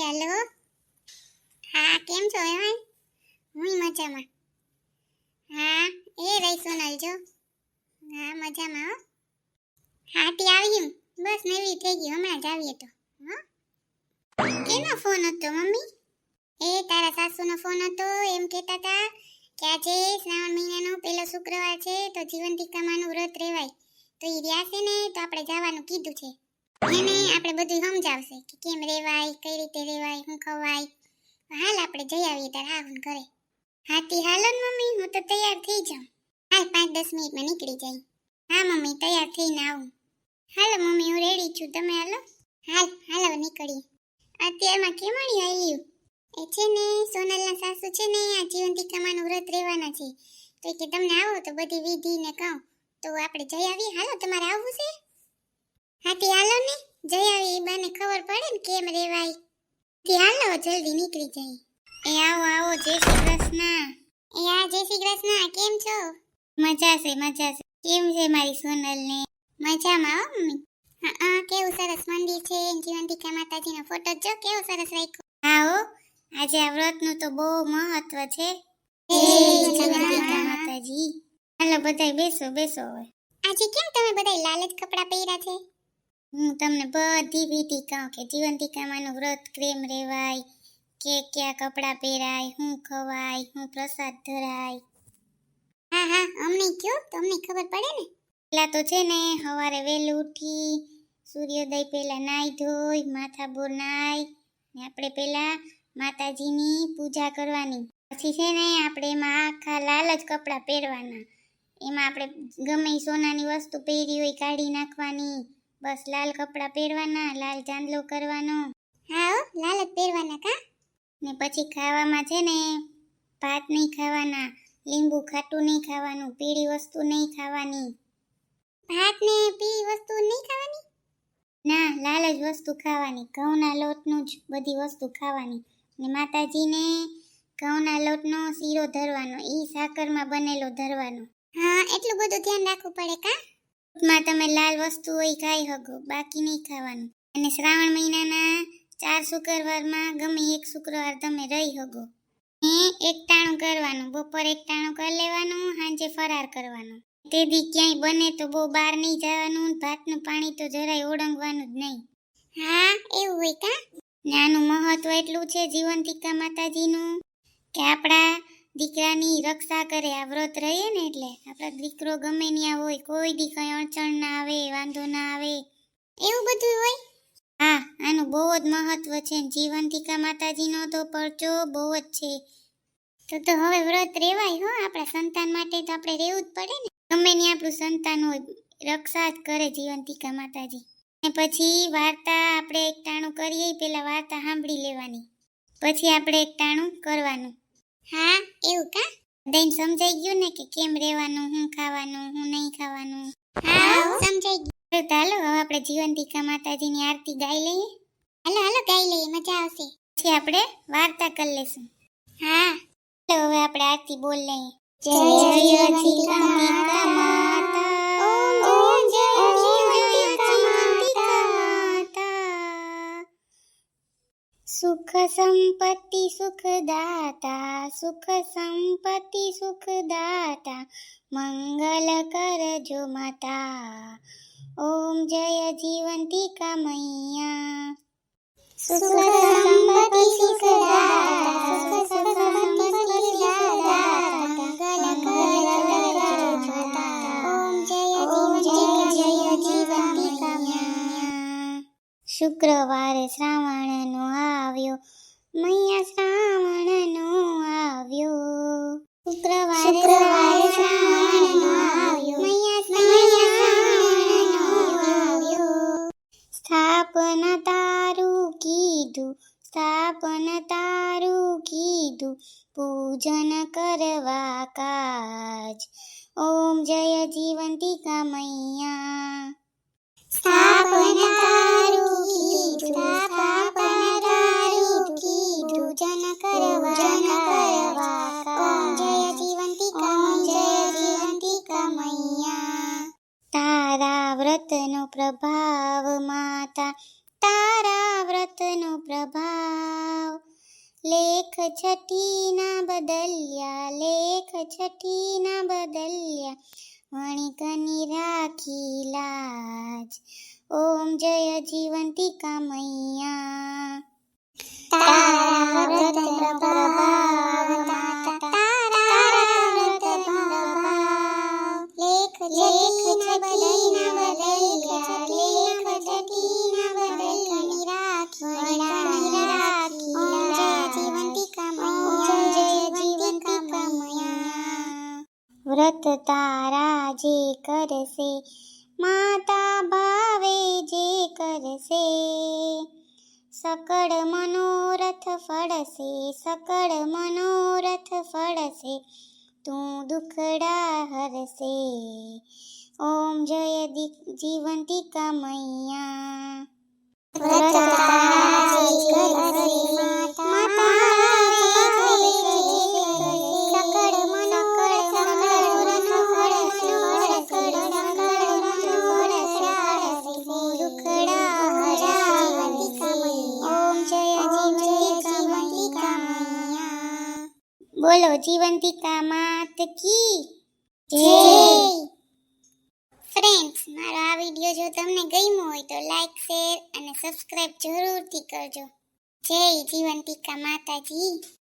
Hello. હા, કેમ છો એમાં હું મજામાં. હા, એ રહી સોનલ જો. હા, મજામાં હો. હા તે આવ્યું બસ નવી થઈ ગઈ, હમણાં જ આવીએ તો. કેનો ફોન હતો, મમ્મી? એ તારા સાસુનો ફોન હતો, એમ કહેતા હતા કે આજે શ્રાવણ મહિનાનો પહેલો શુક્રવાર છે, તો જીવંતિકામાનું વ્રત રહેવાય. તો એ રહ્યા છે ને, તો આપણે જવાનું કીધું છે. એને આપણે બધું સમજાવશે કે કેમ રેવાય, કઈ રીતે રેવાય, શું ખવાય. હાલ આપણે જઈ આવીએ તાર આવું ઘરે. હાથી, હાલો મમ્મી, હું તો તૈયાર થઈ જાઉં. હાલ પાંચ દસ મિનિટમાં નીકળી જાય. હા મમ્મી, તૈયાર થઈને આવું. હાલો મમ્મી, હું રેડી છું. તમે હાલો? હાલ, હાલો નીકળીએ. અત્યારમાં કેમણી આવ્યું એ છે ને, સોનલના સાસુ છે ને, આ જીવંતિકામાનું વ્રત રહેવાના છે. તો કે તમને આવો તો બધી વિધિ ને કહું. તો આપણે જઈ આવીએ. હાલો, તમારે આવવું છે? હાથી હાલો ને. જઈ આવી એ બાને ખબર પડે ને કેમ રેવાય. થી હાલો જલ્દી નીકળી જાય એ આવો આવો જય શ્રી કૃષ્ણ. એ આ જય શ્રી કૃષ્ણ કેમ છો? મજા છે મજા છે. કેમ છે મારી સોનલ ને મજામાં હો મમ્મી? હા હા કેવું સરસ મંદિર છે? જીવંતિકા માતાજીનો ફોટો જો કેવો સરસ રાખ્યો? હા હો. આજે આ વ્રતનું તો બહુ મહત્વ છે. માતાજી. હાલો બધા બેસો બેસો હવે. આજે કેમ તમે બધાય લાલ જ કપડાં પહેર્યા છે? હું તમને બધી વિધિ કહું કે જીવંતિકામાનું વ્રત પ્રેમ રેવાય, કે કયા કપડાં પહેરાય, હું ખવાય શું પ્રસાદ ધરાય. હા હા, અમને કયો, તમને ખબર પડે ને? પેલા તો છે ને, સવારે વહેલું ઉઠી, સૂર્યોદય પહેલા નાહી ધોઈ, માથા બોર નાહી, ને આપણે પહેલા માતાજીની પૂજા કરવાની. પછી છે ને, આપણે એમાં આખા લાલ જ કપડાં પહેરવાના. એમાં આપણે ગમે સોનાની વસ્તુ પહેરી હોય કાઢી નાખવાની. બસ લાલ કપડાં પહેરવાના લાલ ચાંદલો કરવાનો. હા લાલ જ પહેરવાના કા? ને પછી ખાવામાં છે ને ભાત નહીં ખાવાના લીંબુ ખાટું નહીં ખાવાનું પીળી વસ્તુ નહીં ખાવાની. ભાત ને પીળી વસ્તુ નહીં ખાવાની? ના લાલ જ વસ્તુ ખાવાની ઘઉંના લોટનું જ બધી વસ્તુ ખાવાની. ને માતાજીને ઘઉંના લોટનો શીરો ધરવાનો એ સાકરમાં બનેલો ધરવાનો. હા એટલું બધું ધ્યાન રાખવું પડે કા? માં તમે લાલ વસ્તુ હોય ખાઈ શકો, બાકી નહીં ખાવાનું. અને શ્રાવણ મહિનાના ચાર શુક્રવારમાં ગમે એક શુક્રવાર તમે રહી શકો. ને એકટાણું કરવાનું, બપોર એકટાણું કરી લેવાનું, સાંજે ફરાર કરવાનું. તે દી ક્યાંય બને તો બહુ બહાર નહીં જવાનું, ભાતનું પાણી તો જરાય ઓળંગવાનું જ નહીં. હા, એવું હોય કા? ને મહત્વ એટલું છે જીવંતિકા માતાજીનું, કે આપણા દીકરાની રક્ષા કરે, આ વ્રત રહીએ ને એટલે. આપણા દીકરો ગમે ત્યાં હોય, કોઈ દી કંઈ અડચણ ના આવે, વાંધો ના આવે. એવું બધું હોય? હા, આનું બહુ જ મહત્વ છે. જીવંતિકા માતાજીનો તો પરચો બહુ જ છે. તો તો હવે વ્રત રેવાય, હો. આપણા સંતાન માટે તો આપણે રહેવું જ પડે ને. ગમે ત્યાં આપણું સંતાન હોય, રક્ષા જ કરે જીવંતિકા માતાજી. ને પછી વાર્તા આપણે એકટાણું કરીએ પહેલાં વાર્તા સાંભળી લેવાની. પછી આપણે એકટાણું કરવાનું. હા એવું કા? બધાને સમજાઈ ગયું ને કે કેમ રહેવાનું હું ખાવાનું હું નહીં ખાવાનું? હા. સમજાઈ ગયું. તો હાલો હવે આપણે જીવંતિકા માતાજીની આરતી ગાઈ લઈએ. હાલો હાલો ગાઈ લઈએ મજા આવશે. પછી આપણે વાર્તા કરી લેશું. હા. ચાલો હવે આપણે આરતી બોલ લઈએ. જય જીવંતિકા માતા. સુખ સંપત્તિ સુખદાતા સુખ સંપત્તિ સુખદાતા મંગલ કરજો માતા ઓમ જય જીવંતી કમૈયા સુખ સંપત્તિ સુખદાતા સુખ સંપત્તિ સુખદાતા શુક્રવારે શ્રાવણનો આવ્યો મૈયા શ્રાવણનો આવ્યો. શુક્રવારે શ્રાવણનો આવ્યો આવ્યો. સ્થાપના તારું કીધું સ્થાપન તારું કીધું પૂજન કરવા કાજ. ઓમ જય જીવંતિકા મૈયા. સ્થાપન તારું વ્રતનો પ્રભાવ માતા તારા વ્રતનો પ્રભાવ. લેખ છઠ્ઠીના બદલ્યા લેખ છઠ્ઠીના બદલ્યા વણિકની રાખી લાજ. ઓમ જય જીવંતિકા મૈયા તારા વ્રતનો પ્રભાવ માતા વ્રત તારા જે કરશે, માતા ભાવે જે કરશે. સકળ મનોરથ ફળશે, સકળ મનોરથ ફળશે, તું દુખડા હરશે. ઓમ જય દી- જીવંતિકા બોલો જીવંતિકા માત કી જય. ફ્રેન્ડ્સ મારો આ વિડિયો જો તમને ગમ્યો હોય તો લાઈક શેર અને સબસ્ક્રાઇબ જરૂરથી કરજો. જય જીવંતિકા માતાજી.